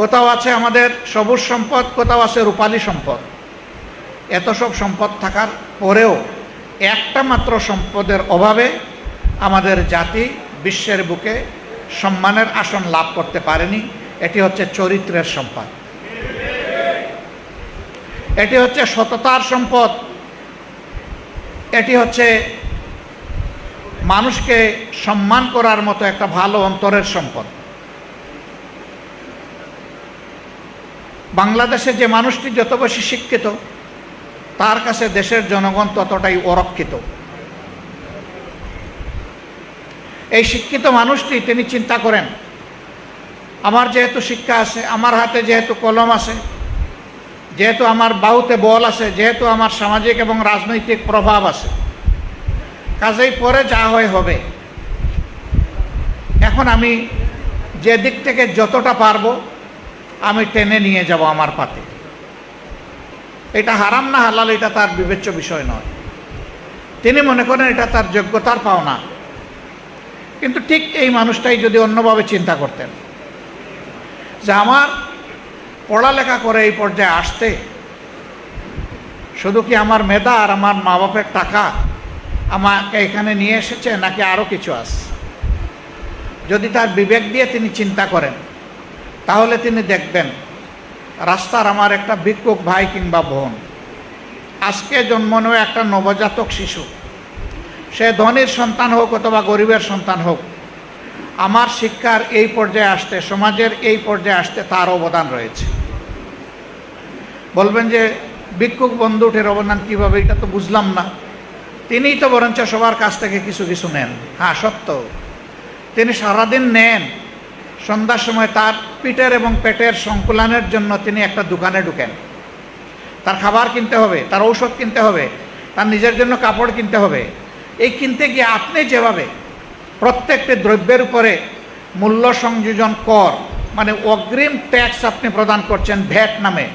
কোথাও আছে আমাদের সবুজ সম্পদ, কোথাও আছে রূপালী সম্পদ। এত সব সম্পদ থাকার পরেও একটা মাত্র সম্পদের অভাবে আমাদের জাতি বিশ্বের বুকে সম্মানের আসন লাভ করতে পারেনি। এটি হচ্ছে চরিত্রের সম্পদ। এটি হচ্ছে সততার সম্পদ। এটি হচ্ছে মানুষকে সম্মান করার মতো একটা ভালো অন্তরের সম্পদ। বাংলাদেশে যে মানুষটি যত বেশি শিক্ষিত, তার কাছে দেশের জনগণ ততটাই অরক্ষিত। এই শিক্ষিত মানুষটি তিনি চিন্তা করেন, আমার যেহেতু শিক্ষা আছে, আমার হাতে যেহেতু কলম আছে, যেহেতু আমার বাহুতে বল আছে, যেহেতু আমার সামাজিক এবং রাজনৈতিক প্রভাব আছে, কাজেই পরে যা হয় হবে। এখন আমি যে দিক থেকে যতটা পারব আমি টেনে নিয়ে যাব আমার পাতে। এটা হারাম না হালাল, এটা তার বিবেচ্য বিষয় নয়। তিনি মনে করেন এটা তার যোগ্যতার পাওনা। কিন্তু ঠিক এই মানুষটাই যদি অন্যভাবে চিন্তা করতেন, যে আমার পড়ালেখা করে এই পর্যায়ে আসতে শুধু কি আমার মেধা আর আমার মা বাপের টাকা আমাকে এখানে নিয়ে এসেছে, নাকি আরও কিছু আছে? যদি তার বিবেক দিয়ে তিনি চিন্তা করেন তাহলে তিনি দেখবেন, রাস্তার আমার একটা ভিক্ষুক ভাই কিংবা বোন, আজকে জন্ম নেওয়া একটা নবজাতক শিশু। সে ধনীর সন্তান হোক অথবা গরিবের সন্তান হোক, আমার শিক্ষার এই পর্যায়ে আসতে, সমাজের এই পর্যায়ে আসতে তার অবদান রয়েছে। বলবেন যে, ভিক্ষুক বন্ধুটের অবদান কীভাবে, এটা তো বুঝলাম না। তিনিই তো বরঞ্চ সবার কাছ থেকে কিছু কিছু নেন। হ্যাঁ সত্য। তিনি সারাদিন নেন। সন্ধ্যার সময় তার পিঠের এবং পেটের সংকুলানের জন্য তিনি একটা দোকানে ঢুকেন। তার খাবার কিনতে হবে, তার ঔষধ কিনতে হবে, তার নিজের জন্য কাপড় কিনতে হবে। এই কিনতে গিয়ে আপনি যেভাবে প্রত্যেকটি দ্রব্যের উপরে মূল্য সংযোজন কর মানে অগ্রিম ট্যাক্স আপনি প্রদান করছেন ভ্যাট নামে,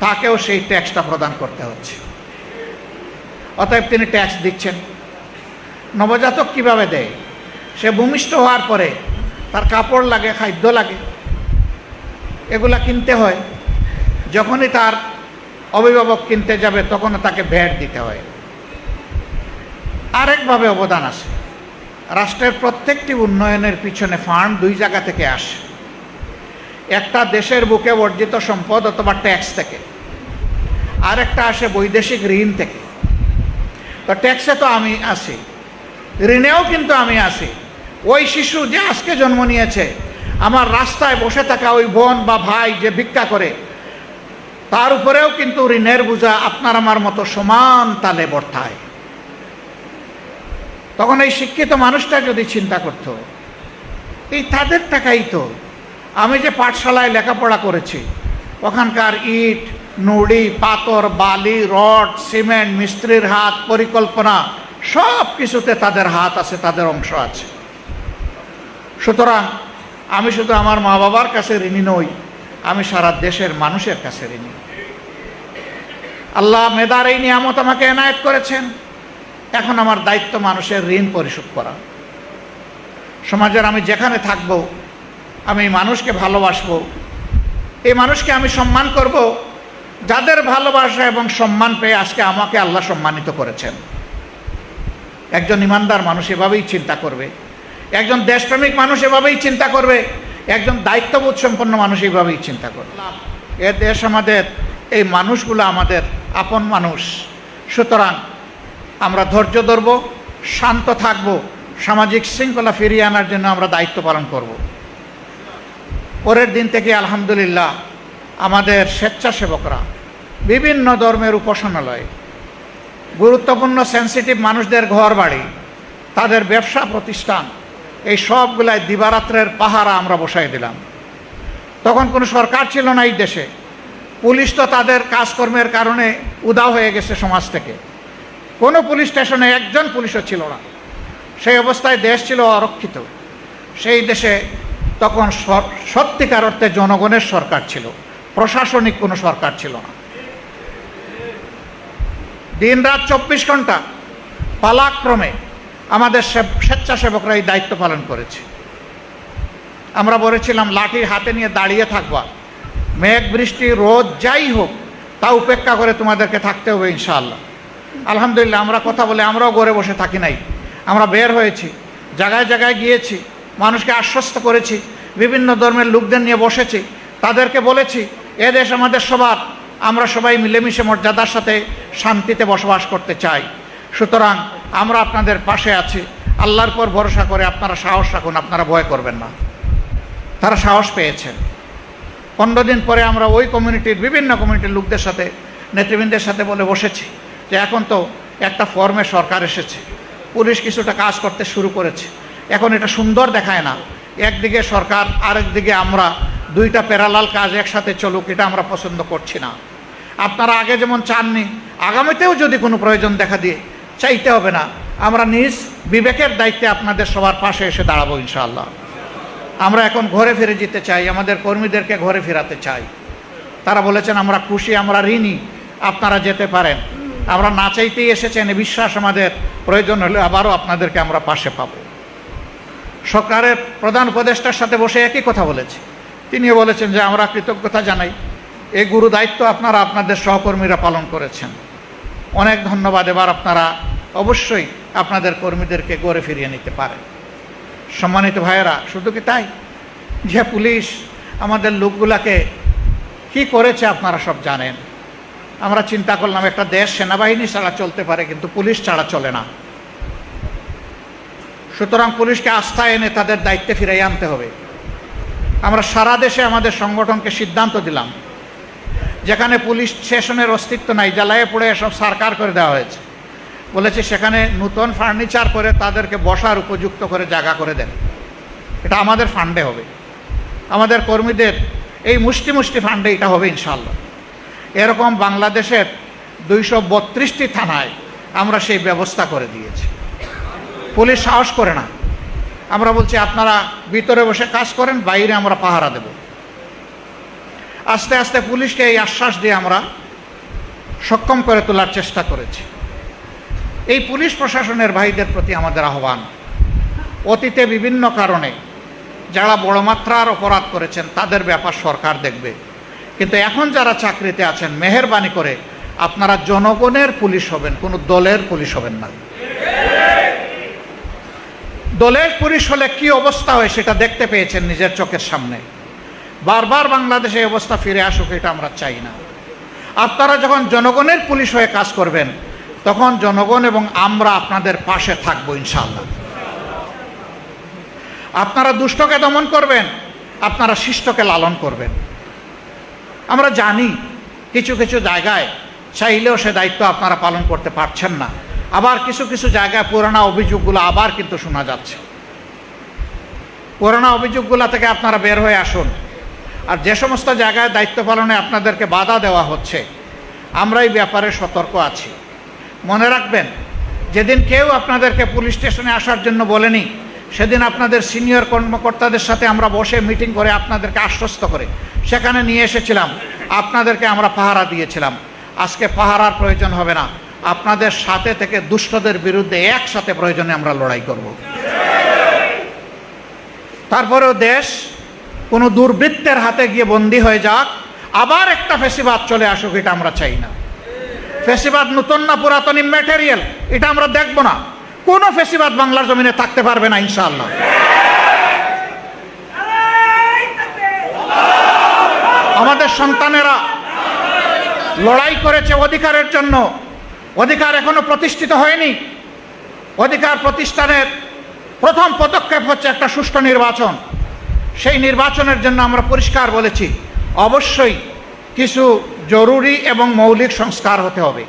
তাকেও সেই ট্যাক্সটা প্রদান করতে হচ্ছে। অতএব তিনি ট্যাক্স দিচ্ছেন। নবজাতক কীভাবে দেয়? সে ভূমিষ্ঠ হওয়ার পরে তার কাপড় লাগে, খাদ্য লাগে। এগুলা কিনতে হয়। যখনই তার অভিভাবক কিনতে যাবে, তখনও তাকে ভ্যাট দিতে হয়। আরেকভাবে অবদান আছে। রাষ্ট্রের প্রত্যেকটি উন্নয়নের পিছনে ফান্ড দুই জায়গা থেকে আসে। একটা দেশের বুকে বর্জিত সম্পদ অথবা ট্যাক্স থেকে। আরেকটা আসে বৈদেশিক ঋণ থেকে। তো ট্যাক্সে তো আমি আসি ঋণেও কিন্তু আমি আসি ওই শিশু যে আজকে জন্ম নিয়েছে, আমার রাস্তায় বসে থাকা ওই বোন বা ভাই যে ভিক্ষা করে, তার উপরেও কিন্তু ঋণের বোঝা আপনার আমার মতো সমান তালে বর্তায়। তখন এই শিক্ষিত মানুষটা যদি চিন্তা করত, এই তাদের টাকাই তো, আমি যে পাঠশালায় লেখাপড়া করেছি, ওখানকার ইট, নুড়ি, পাথর, বালি, রড, সিমেন্ট, মিস্ত্রির হাত, পরিকল্পনা সব কিছুতে তাদের হাত আছে, তাদের অংশ আছে। সুতরাং আমি শুধু আমার মা বাবার কাছে ঋণী নই, আমি সারা দেশের মানুষের কাছে ঋণী। আল্লাহ মেদার এই নিয়ামত আমাকে এনায়েত করেছেন। এখন আমার দায়িত্ব মানুষের ঋণ পরিশোধ করা। সমাজের আমি যেখানে থাকব, আমি মানুষকে ভালোবাসবো। এই মানুষকে আমি সম্মান করব, যাদের ভালোবাসা এবং সম্মান পেয়ে আজকে আমাকে আল্লাহ সম্মানিত করেছেন। একজন ইমানদার মানুষ এভাবেই চিন্তা করবে একজন দেশপ্রেমিক মানুষ এভাবেই চিন্তা করবে একজন দায়িত্ববোধ সম্পন্ন মানুষ এইভাবেই চিন্তা করবে। এ দেশ আমাদের এই মানুষগুলো আমাদের আপন মানুষ। সুতরাং আমরা ধৈর্য ধরব শান্ত থাকব সামাজিক শৃঙ্খলা ফিরিয়ে আনার জন্য আমরা দায়িত্ব পালন করব। পরের দিন থেকে আলহামদুলিল্লাহ আমাদের স্বেচ্ছাসেবকরা বিভিন্ন ধর্মের উপাসনালয় গুরুত্বপূর্ণ সেন্সিটিভ মানুষদের ঘর বাড়ি তাদের ব্যবসা প্রতিষ্ঠান এই সবগুলাই দিবারাত্রের পাহারা আমরা বসাই দিলাম। তখন কোনো সরকার ছিল না এই দেশে। পুলিশ তো তাদের কাজকর্মের কারণে উদাও হয়ে গেছে সমাজ থেকে। কোনো পুলিশ স্টেশনে একজন পুলিশও ছিল না। সেই অবস্থায় দেশ ছিল অরক্ষিত। সেই দেশে তখন সত্যিকার অর্থে জনগণের সরকার ছিল। প্রশাসনিক কোনো সরকার ছিল না। দিন রাত চব্বিশ ঘণ্টা পালাক্রমে আমাদের স্বেচ্ছাসেবকরা এই দায়িত্ব পালন করেছে। আমরা বলেছিলাম লাঠি হাতে নিয়ে দাঁড়িয়ে থাকবা। মেঘ, বৃষ্টি, রোদ, যাই হোক, তা উপেক্ষা করে তোমাদেরকে থাকতে হবে ইনশাআল্লাহ। আলহামদুলিল্লাহ, আমরা কথা বলে আমরাও ঘরে বসে থাকি নাই। আমরা বের হয়েছি, জায়গায় জায়গায় গিয়েছি, মানুষকে আশ্বস্ত করেছি, বিভিন্ন ধর্মের লোকদের নিয়ে বসেছি। তাদেরকে বলেছি, এ দেশ আমাদের সবার। আমরা সবাই মিলেমিশে মর্যাদার সাথে শান্তিতে বসবাস করতে চাই। সুতরাং আমরা আপনাদের পাশে আছি। আল্লাহর পর ভরসা করে আপনারা সাহস রাখুন, আপনারা ভয় করবেন না। তারা সাহস পেয়েছেন পনেরো দিন পরে আমরা ওই কমিউনিটির বিভিন্ন কমিউনিটির লোকদের সাথে, নেতৃবৃন্দের সাথে বলে বসেছি যে এখন তো একটা ফর্মে সরকার এসেছে। পুলিশ কিছুটা কাজ করতে শুরু করেছে। এখন এটা সুন্দর দেখায় না। একদিকে সরকার, আরেকদিকে আমরা দুইটা প্যারালাল কাজ একসাথে চলুক, এটা আমরা পছন্দ করছি না। আপনারা আগে যেমন চাননি, আগামীতেও যদি কোনো প্রয়োজন দেখা দিয়ে চাইতে হবে না। আমরা নিজ বিবেকের দায়িত্বে আপনাদের সবার পাশে এসে দাঁড়াবো ইনশাআল্লাহ। আমরা এখন ঘরে ফিরে যেতে চাই, আমাদের কর্মীদেরকে ঘরে ফেরাতে চাই। তারা বলেছেন, আমরা খুশি, আমরা ঋণী, আপনারা যেতে পারেন। আমরা না চাইতেই এসেছেন বিশ্বাস আমাদের। প্রয়োজন হলে আবারও আপনাদেরকে আমরা পাশে পাব। সরকারের প্রধান উপদেষ্টার সাথে বসে একই কথা বলেছি। তিনিও বলেছেন যে, আমরা কৃতজ্ঞতা জানাই। এই গুরু দায়িত্ব আপনারা, আপনাদের সহকর্মীরা পালন করেছেন। অনেক ধন্যবাদ। এবার আপনারা অবশ্যই আপনাদের কর্মীদেরকে গড়ে ফিরিয়ে নিতে পারেন। সম্মানিত ভাইয়েরা, শুধু কি তাই? যে পুলিশ আমাদের লোকগুলাকে কি করেছে আপনারা সব জানেন। আমরা চিন্তা করলাম একটা দেশ সেনাবাহিনী ছাড়া চলতে পারে, কিন্তু পুলিশ ছাড়া চলে না। সুতরাং পুলিশকে আস্থা এনে তাদের দায়িত্বে ফিরাই আনতে হবে। আমরা সারা দেশে আমাদের সংগঠনকে সিদ্ধান্ত দিলাম। যেখানে পুলিশ স্টেশনের অস্তিত্ব নাই জ্বালায়ে পড়ে এসব সরকার করে দেওয়া হয়েছে। বলেছে সেখানে নূতন ফার্নিচার করে তাদেরকে বসার উপযুক্ত করে জায়গা করে দেন। এটা আমাদের ফান্ডে হবে। আমাদের কর্মীদের এই মুষ্টি মুষ্টি ফান্ডে এটা হবে ইনশাল্লাহ এরকম বাংলাদেশের দুইশো বত্রিশটি থানায় আমরা সেই ব্যবস্থা করে দিয়েছি। পুলিশ সাহস করে না। আমরা বলছি, আপনারা ভিতরে বসে কাজ করেন, বাইরে আমরা পাহারা দেব। আস্তে আস্তে পুলিশকে এই আশ্বাস দিয়ে আমরা সক্ষম করে তোলার চেষ্টা করেছি। এই পুলিশ প্রশাসনের ভাইদের প্রতি আমাদের আহ্বান। অতীতে বিভিন্ন কারণে যারা বড় মাত্রার অপরাধ করেছেন, তাদের ব্যাপার সরকার দেখবে। কিন্তু এখন যারা চাকরিতে আছেন, মেহরবানি করে আপনারা জনগণের পুলিশ হবেন, কোনো দলের পুলিশ হবেন না। দলের পুলিশ হলে কি অবস্থা হয় সেটা দেখতে পেয়েছেন নিজের চোখের সামনে। বারবার বাংলাদেশে অবস্থা ফিরে আসুক, এটা আমরা চাই না। আপনারা যখন জনগণের পুলিশ হয়ে কাজ করবেন, তখন জনগণ এবং আমরা আপনাদের পাশে থাকব ইনশাল্লাহ আপনারা দুষ্টকে দমন করবেন, আপনারা শিষ্টকে লালন করবেন। আমরা জানি কিছু কিছু জায়গায় চাইলেও সে দায়িত্ব আপনারা পালন করতে পারছেন না। আবার কিছু কিছু জায়গায় পুরানা অভিযোগগুলো আবার কিন্তু শোনা যাচ্ছে। পুরানা অভিযোগগুলো থেকে আপনারা বের হয়ে আসুন। আর যে সমস্ত জায়গায় দায়িত্ব পালনে আপনাদেরকে বাধা দেওয়া হচ্ছে, আমরা এই ব্যাপারে সতর্ক আছি। মনে রাখবেন, যেদিন কেউ আপনাদেরকে পুলিশ স্টেশনে আসার জন্য বলেনি, সেদিন আপনাদের সিনিয়র কর্মকর্তাদের সাথে আমরা বসে মিটিং করে আপনাদেরকে আশ্বস্ত করে, সেখানে নিয়ে এসেছিলাম, আপনাদেরকে আমরা পাহারা দিয়েছিলাম। আজকে পাহারার প্রয়োজন হবে না, আপনাদের সাথে থেকে দুষ্টদের বিরুদ্ধে একসাথে প্রয়োজনে আমরা লড়াই করব। তারপরেও দেশ কোনো দুর্বৃত্তের হাতে গিয়ে বন্দী হয়ে যাক, আবার একটা ফেসিবাদ চলে আসুক, এটা আমরা চাই না। ফেসিবাদ নতুন না পুরাতন ম্যাটেরিয়াল এটা আমরা দেখব না। কোনো ফেসিবাদ বাংলার জমিনে থাকতে পারবে না, ইনশাআল্লাহ। আমাদের সন্তানেরা লড়াই করেছে অধিকারের জন্য। অধিকার এখনও প্রতিষ্ঠিত হয়নি। অধিকার প্রতিষ্ঠানের প্রথম পদক্ষেপ হচ্ছে একটা সুষ্ঠু নির্বাচন। সেই নির্বাচনের জন্য আমরা পরিষ্কার বলেছি, অবশ্যই কিছু জরুরি এবং মৌলিক সংস্কার হতে হবে।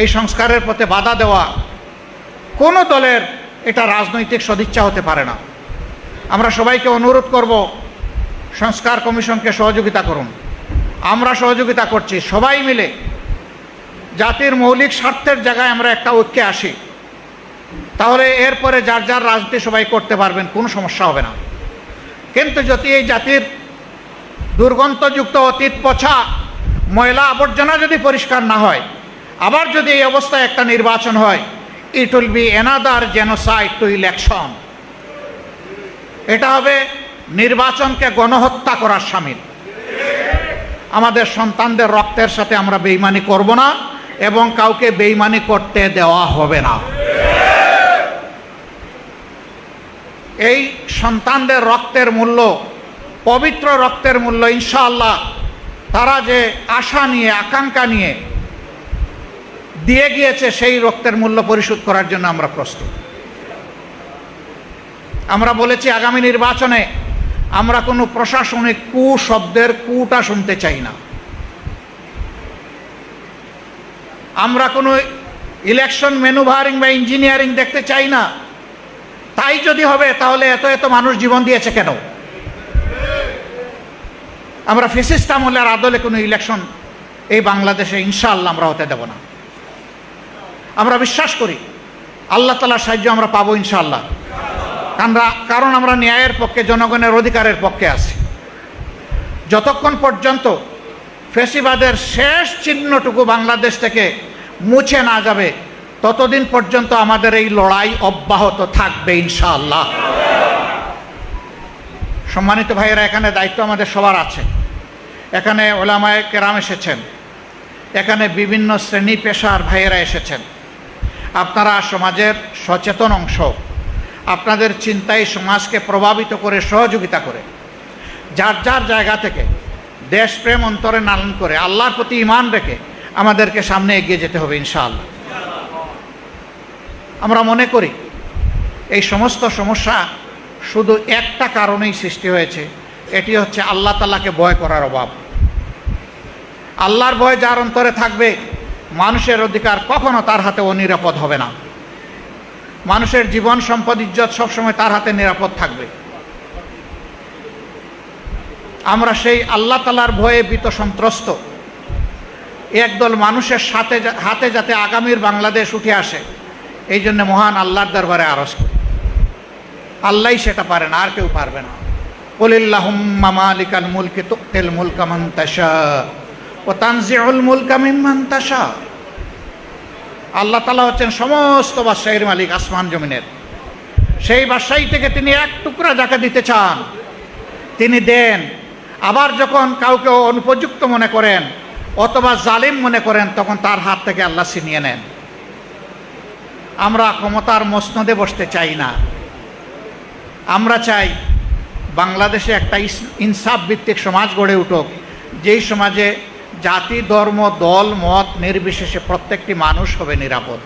এই সংস্কারের পথে বাধা দেওয়া কোনো দলের এটা রাজনৈতিক সদিচ্ছা হতে পারে না। আমরা সবাইকে অনুরোধ করব, সংস্কার কমিশনকে সহযোগিতা করুন। আমরা সহযোগিতা করছি, সবাই মিলে জাতির মৌলিক স্বার্থের জায়গায় আমরা একটা ঐক্যে আসি। তাহলে এরপরে যার যার রাজনীতি সবাই করতে পারবেন, কোনো সমস্যা হবে না। কিন্তু যদি এই জাতির দুর্গন্ধযুক্ত অতীত পছা ময়লা আবর্জনা যদি পরিষ্কার না হয়, আবার যদি এই অবস্থায় একটা নির্বাচন হয় it will be another genocide to election এটা হবে নির্বাচনকে গণহত্যা করার সামিল। আমাদের সন্তানদের রক্তের সাথে আমরা বেইমানি করব না এবং কাউকে বেইমানি করতে দেওয়া হবে না। এই সন্তানদের রক্তের মূল্য, পবিত্র রক্তের মূল্য, ইনশাআল্লাহ তারা যে আশা নিয়ে, আকাঙ্ক্ষা নিয়ে দিয়ে গিয়েছে, সেই রক্তের মূল্য পরিশোধ করার জন্য আমরা প্রস্তুত। আমরা বলেছি আগামী নির্বাচনে আমরা কোনো প্রশাসনিক কু শব্দের কুটা শুনতে চাই না। আমরা কোনো ইলেকশন ম্যানুভারিং বা ইঞ্জিনিয়ারিং দেখতে চাই না। তাই যদি হবে, তাহলে এত এত মানুষ জীবন দিয়েছে কেন? আমরা ফেসিস্ট আমলের আদলে কোনো ইলেকশন এই বাংলাদেশে ইনশাআল্লাহ আমরা হতে দেব না। আমরা বিশ্বাস করি, আল্লাহ তালার সাহায্য আমরা পাবো ইনশাআল্লাহ। আমরা, কারণ আমরা ন্যায়ের পক্ষে, জনগণের অধিকারের পক্ষে আছি। যতক্ষণ পর্যন্ত ফেসিবাদের শেষ চিহ্নটুকু বাংলাদেশ থেকে মুছে না যাবে ততদিন পর্যন্ত আমাদের এই লড়াই অব্যাহত থাকবে, ইনশাআল্লাহ। সম্মানিত ভাইয়েরা, এখানে দায়িত্ব আমাদের সবার আছে। এখানে ওলামায় কেরাম এসেছেন। এখানে বিভিন্ন শ্রেণি পেশার ভাইয়েরা এসেছেন। আপনারা সমাজের সচেতন অংশ। আপনাদের চিন্তায় সমাজকে প্রভাবিত করে, সহযোগিতা করে। যার যার জায়গা থেকে দেশপ্রেম অন্তরে লালন করে, আল্লাহর প্রতি ইমান রেখে আমাদেরকে সামনে এগিয়ে যেতে হবে, ইনশাআল্লাহ। আমরা মনে করি এই সমস্ত সমস্যা শুধু একটা কারণেই সৃষ্টি হয়েছে। এটি হচ্ছে আল্লাহ তালাকে ভয় করার অভাব। আল্লাহর ভয় যার অন্তরে থাকবে, মানুষের অধিকার কখনো তার হাতে অনিরাপদ হবে না। মানুষের জীবন, সম্পদ, ইজ্জত সবসময় তার হাতে নিরাপদ থাকবে। আমরা সেই আল্লাহ তালার ভয়ে বিত সন্ত্রস্ত। একদল মানুষের সাথে হাতে যাতে আগামীর বাংলাদেশ উঠে আসে এই জন্য মহান আল্লাহর দরবারে আরজ করি। আল্লাহই সেটা পারে না, আর কেউ পারবে না। কলিল্লাহুম্মা মালিকাল মুলকি তুক্তিল মুলকা মান ও তানজিউল মুলকা মিম্মান তাশা। আল্লাহ তালা হচ্ছেন সমস্ত বাদশাহীর মালিক আসমান জমিনের। সেই বাদশাহী থেকে তিনি এক টুকরা যাকে দিতে চান। তিনি দেন, আবার যখন কাউকে অনুপযুক্ত মনে করেন অথবা জালিম মনে করেন, তখন তার হাত থেকে আল্লাহ ছিনিয়ে নেন। আমরা ক্ষমতার মসনদে বসতে চাই না। আমরা চাই বাংলাদেশে একটা ইনসাফ ভিত্তিক সমাজ গড়ে উঠুক, যেই সমাজে জাতি, ধর্ম, দল, মত নির্বিশেষে প্রত্যেকটি মানুষ হবে নিরাপদ।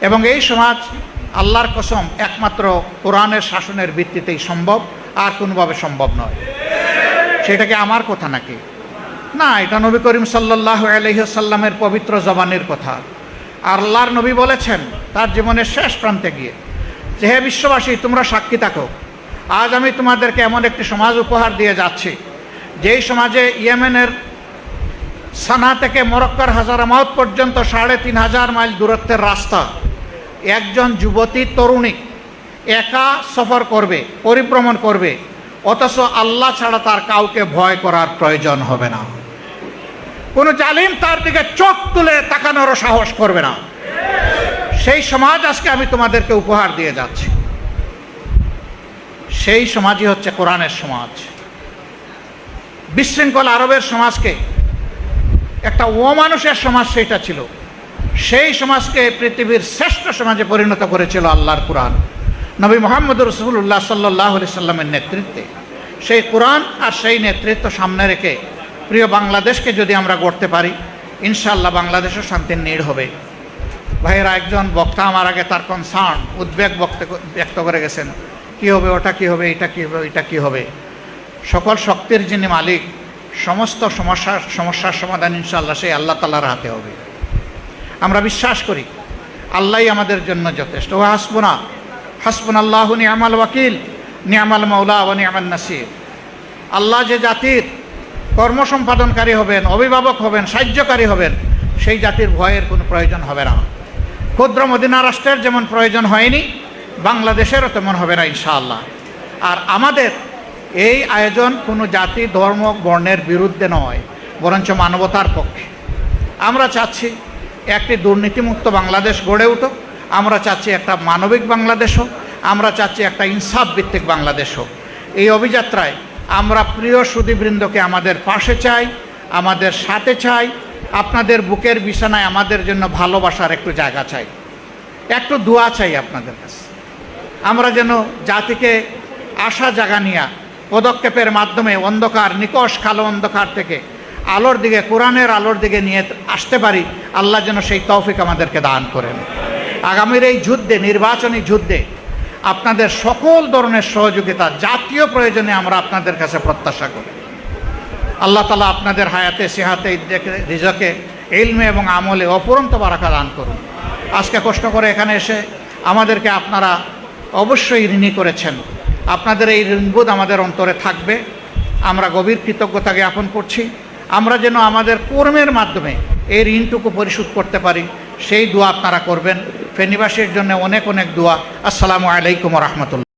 এবং এই সমাজ আল্লাহর কসম একমাত্র কোরআনের শাসনের ভিত্তিতেই সম্ভব, আর কোনোভাবে সম্ভব নয়। সেটাকে আমার কথা নাকি? না, এটা নবী করিম সাল্লাহ আলহিসাল্লামের পবিত্র জবানের কথা। আল্লাহর নবী বলেছেন, তার জীবনের শেষ প্রান্তে গিয়ে, যে হে বিশ্ববাসী, তোমরা সাক্ষী থাকো। আজ আমি তোমাদেরকে এমন একটি সমাজ উপহার দিয়ে যাচ্ছি, যেই সমাজে ইয়েমেনের সানা থেকে মরক্কার হাজারামাউত পর্যন্ত সাড়ে তিন হাজার মাইল দূরত্বের রাস্তা। একজন যুবতী তরুণী একা সফর করবে, পরিভ্রমণ করবে, অথচ আল্লাহ ছাড়া তার কাউকে ভয় করার প্রয়োজন হবে না। কোনো জালিম তার দিকে চোখ তুলে তাকানোরও সাহস করবে না। সেই সমাজ আজকে আমি তোমাদেরকে উপহার দিয়ে যাচ্ছি। সেই সমাজই হচ্ছে কোরআনের সমাজ। বিশৃঙ্খল আরবের সমাজকে, একটা অমানুষের সমাজ সেটা ছিল। সেই সমাজকে পৃথিবীর শ্রেষ্ঠ সমাজে পরিণত করেছিল আল্লাহর কোরআন। নবী মোহাম্মদ রসুল্লাহ সাল্লাহ সাল্লামের নেতৃত্বে। সেই কোরআন আর সেই নেতৃত্ব সামনে রেখে প্রিয় বাংলাদেশকে যদি আমরা গড়তে পারি ইনশাল্লাহ বাংলাদেশও শান্তির নীড় হবে। ভাইয়েরা, একজন বক্তা আমার আগে তার কনসার্ন উদ্বেগ ব্যক্ত করে গেছেন। কি হবে, ওটা কি হবে, এটা কি হবে এটা কি হবে? সকল শক্তির যিনি মালিক, সমস্ত সমস্যার সমস্যার সমাধান ইনশাল্লাহ সেই আল্লাহ তালার হাতে হবে। আমরা বিশ্বাস করি, আল্লাহই আমাদের জন্য যথেষ্ট। ও হাসবুনা হাসবুন আল্লাহ নিয়ামাল ওয়াকিল, নিয়ামাল মৌলা ও নিয়ামাল নাসির। আল্লাহ যে জাতির কর্ম সম্পাদনকারী হবেন, অভিভাবক হবেন, সাহায্যকারী হবেন, সেই জাতির ভয়ের কোনো প্রয়োজন হবে না। ক্ষুদ্র মদিনা রাষ্ট্রের যেমন প্রয়োজন হয়নি, বাংলাদেশেরও তেমন হবে না ইনশাআল্লাহ। আর আমাদের এই আয়োজন কোনো জাতি, ধর্ম, বর্ণের বিরুদ্ধে নয়, বরঞ্চ মানবতার পক্ষে। আমরা চাচ্ছি একটি দুর্নীতিমুক্ত বাংলাদেশ গড়ে উঠুক, আমরা চাচ্ছি একটা মানবিক বাংলাদেশ হোক, আমরা চাচ্ছি একটা ইনসাফ ভিত্তিক বাংলাদেশ হোক। এই অভিযাত্রায় আমরা প্রিয় সুদীবৃন্দকে আমাদের পাশে চাই, আমাদের সাথে চাই, আপনাদের বুকের বিছানায় আমাদের জন্য ভালোবাসার একটু জায়গা চাই। একটু দোয়া চাই আপনাদের কাছে। আমরা যেন জাতিকে আশা জাগা নিয়া পদক্ষেপের মাধ্যমে অন্ধকার নিকষ কালো অন্ধকার থেকে আলোর দিকে, কোরআনের আলোর দিকে নিয়ে আসতে পারি, আল্লাহ যেন সেই তৌফিক আমাদেরকে দান করেন। আগামীর এই যুদ্ধে, নির্বাচনী যুদ্ধে আপনাদের সকল ধরনের সহযোগিতা জাতীয় প্রয়োজনে আমরা আপনাদের কাছে প্রত্যাশা করি। আল্লাহ তালা আপনাদের হায়াতে, সেহাতে রিজকে এলমে এবং আমলে অপরন্ত বারাকা দান করুন। আজকে কষ্ট করে এখানে এসে আমাদেরকে আপনারা অবশ্যই ঋণী করেছেন। আপনাদের এই ঋণবোধ আমাদের অন্তরে থাকবে। আমরা গভীর কৃতজ্ঞতা জ্ঞাপন করছি। আমরা যেন আমাদের কর্মের মাধ্যমে এই ঋণটুকু পরিশোধ করতে পারি, সেই দোয়া আপনারা করবেন। ফেনীবাসীর জন্য অনেক অনেক দোয়া। আসসালামু আলাইকুম রহমতুল্লাহ।